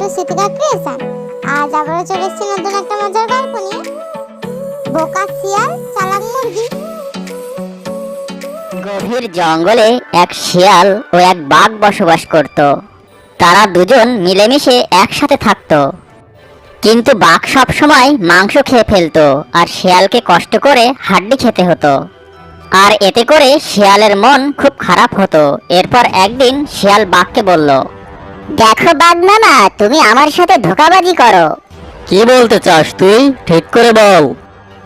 Two Sitika creation আজ আবারও চলে এসেছি নতুন একটা মজার গল্প নিয়ে। বোকা শিয়াল, চালাক মুরগি। গভীর জঙ্গলে এক শিয়াল ও এক বাঘ বসবাস করত। তারা দুজন মিলেমিশে একসাথে থাকত। কিন্তু বাঘ সবসময় মাংস খেয়ে ফেলতো আর শিয়ালকে কষ্ট করে হাড্ডি খেতে হতো। আর এতে করে শিয়ালের মন খুব খারাপ হতো। এরপর একদিন শিয়াল বাঘকে বলল দেখো মামা তুমি আমার সাথে ধোকাবাজি করো। কি বলতে চাস তুই? ঠিক করে বল।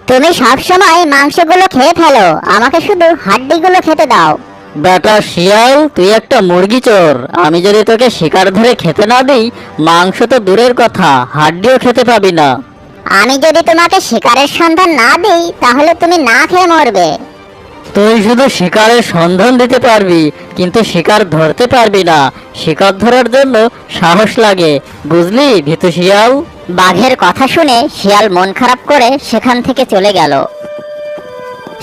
তুমি সব সময় মাংসগুলো খেয়ে ফেলো আমাকে শুধু হাড্ডিগুলো খেতে দাও। বেটা শিয়াল তুই একটা মুরগি চোর। আমি যদি তোকে শিকার ধরে খেতে না দিই মাংস তো দূরের কথা হাড্ডিও খেতে পাবি না। আমি যদি তোমাকে শিকারের সন্ধান না দিই তাহলে তুমি না খেয়ে মরবে। তুই শুধু শিকারের সন্ধান দিতে পারবি কিন্তু শিকার ধরতে পারবি না। শিকার ধরার জন্য সাহস লাগে বুঝলি ভীতু শিয়াল? বাঘের কথা শুনে শিয়াল মন খারাপ করে সেখান থেকে চলে গেল।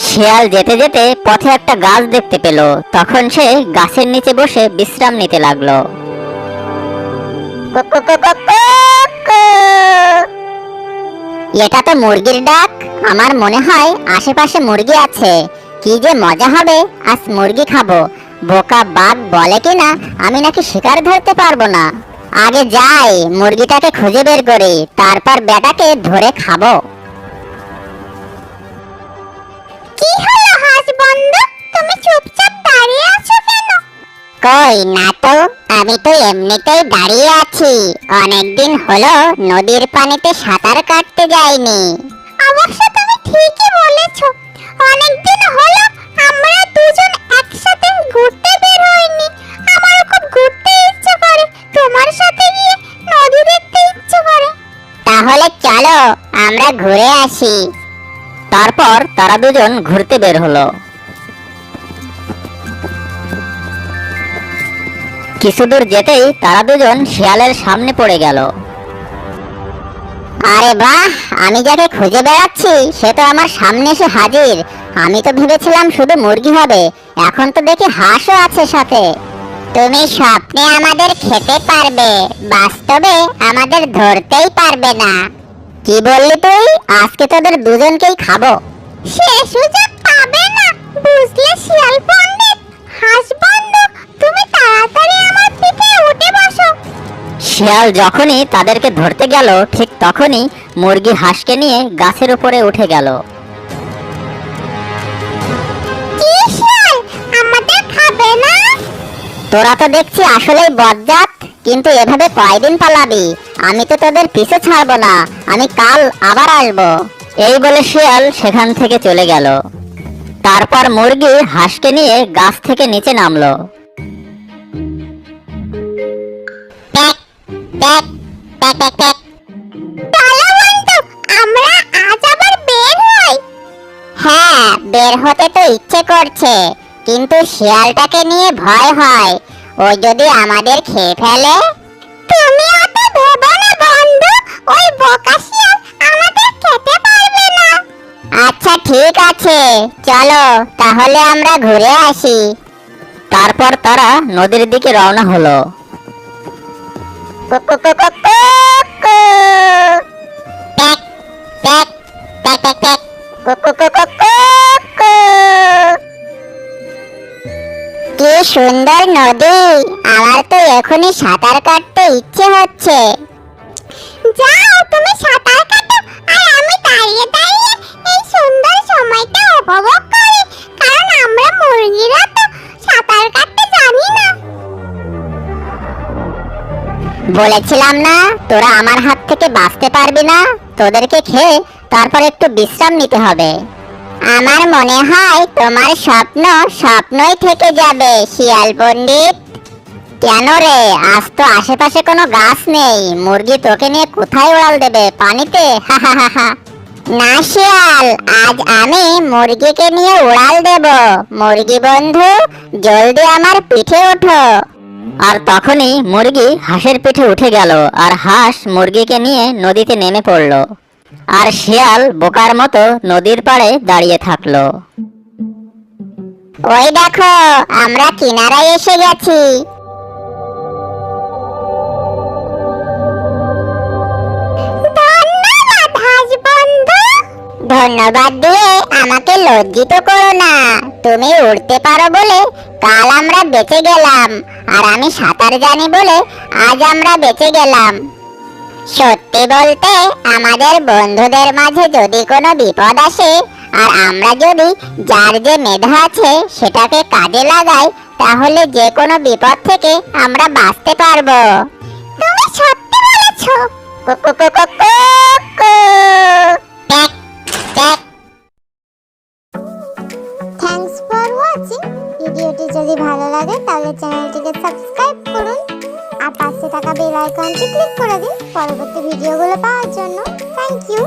শিয়াল যেতে যেতে পথে একটা গাছ দেখতে পেল। তখন সে গাছের নিচে বসে বিশ্রাম নিতে লাগল। কুক কুক কুক কুক কুক। এটা তো মুরগির ডাক। আমার মনে হয় আশেপাশে মুরগি আছে। কি যে মজা হবে? আজ মুরগি খাব। বোকা বাঘ বলে কিনা, আমি নাকি শিকার ধরতে পারব না। আগে যাই, মুরগিটাকে খুঁজে বের করি, তারপর বেটাকে ধরে খাব। কি হলো হাঁস বন্ধু? তুমি চুপচাপ দাঁড়িয়ে আছো কেন? কই না তো, আমি তো এমনিতেই দাঁড়িয়ে আছি। অনেকদিন হলো নদীর পানিতে সাঁতার কাটতে যাইনি। অবশ্য তুমি ঠিকই বলেছ অনেকদিন চলো আমরা ঘুরে আসি। তারপর তারা দুজন ঘুরতে বের হলো। কিছু দূর যেতেই তারা দুজন শিয়ালের সামনে পড়ে গেল। আরে বাহ, আমি যাকে খুঁজে বেড়াচ্ছি, সে তো আমার সামনে এসে হাজির। আমি তো ভেবেছিলাম শুধু মুরগি হবে, এখন তো দেখি হাঁসও আছে সাথে। তুমি স্বপ্নে আমাদের খেতে পারবে, বাস্তবে আমাদের ধরতেই পারবে না। কি বললি তুই? আজকে তোদের দুজনকেই খাব। সে সুযোগ পাবে না বুঝলে শিয়াল পণ্ডিত? হাঁস বন্ধু তুমি তাড়াতাড়ি আমার পিঠে উঠে বসো। শিয়াল যখনই তাদেরকে ধরতে গেল ঠিক তখনই মুরগি হাঁসকে নিয়ে গাছের উপরে উঠে গেল। কি শিয়াল আমাদের খাবে না? তোরা তো দেখছি আসলেই বজ্জাত কিন্তু এভাবে কয়দিন পালাবি? আমি তো তোদের পিছু ছাড়বো না আমি কাল আবার আসব। এই বলে শিয়াল সেখান থেকে চলে গেল। তারপর মুরগি হাঁসকে নিয়ে গাছ থেকে নিচে নামলো। হ্যাঁ বের হতে তো ইচ্ছে করছে কিন্তু শিয়ালটাকে নিয়ে ভয় হয়। ও যদি আমাদের খেয়ে ফেলে? তুমি ওই বোকা শিয়াল আমাদের খেতে পারবে না। আচ্ছা ঠিক আছে। চলো তাহলে আমরা ঘুরে আসি। তারপর তারা নদীর দিকে রওনা হলো। কি সুন্দর নদী। আমার তো এখনই সাঁতার কাটতে ইচ্ছে হচ্ছে। বলেছিলাম না, তোরা আমার হাত থেকে বাঁচতে পারবি না, তোদেরকে খেয়ে তারপর একটু বিশ্রাম নিতে হবে। আমার মনে হয় তোমার স্বপ্ন স্বপ্নই থেকে যাবে, শিয়াল পণ্ডিত। কেন রে, আজ তো আশেপাশে কোনো গাছ নেই, মুরগি তোকে নিয়ে কোথায় উড়াল দেবে, পানিতে? না শিয়াল, আজ আমি মুরগিকে নিয়ে উড়াল দেব। মুরগি বন্ধু, জলদি আমার পিঠে ওঠো। আর তখনই মুরগি হাঁসের পিঠে উঠে গেল আর হাঁস মুরগিকে নিয়ে নদীতে নেমে পড়ল। আর শিয়াল বোকার মতো নদীর পাড়ে দাঁড়িয়ে থাকল। ওই দেখো আমরা কিনারায় এসে গেছি। ধন্যবাদ দিয়ে আমাকে লজ্জিত করো না। তুমি উড়তে পারো বলে কাল আমরা বেঁচে গেলাম। আর আমি সাঁতার জানি বলে আজ আমরা বেঁচে গেলাম। সত্যি বলতে আমাদের বন্ধুদের মাঝে যদি কোনো বিপদ আসে, আর আমরা যদি যার যে মেধা আছে সেটাকে কাজে লাগাই, তাহলে যে কোনো বিপদ থেকে আমরা বাঁচতে পারব। তুমি সত্যি বলেছ। যদি ভালো লাগে, তাহলে চ্যানেলটিকে সাবস্ক্রাইব করুন আর পাশে থাকা বেল আইকনটি ক্লিক করে দিন পরবর্তী ভিডিওগুলো পাওয়ার জন্য। Thank you.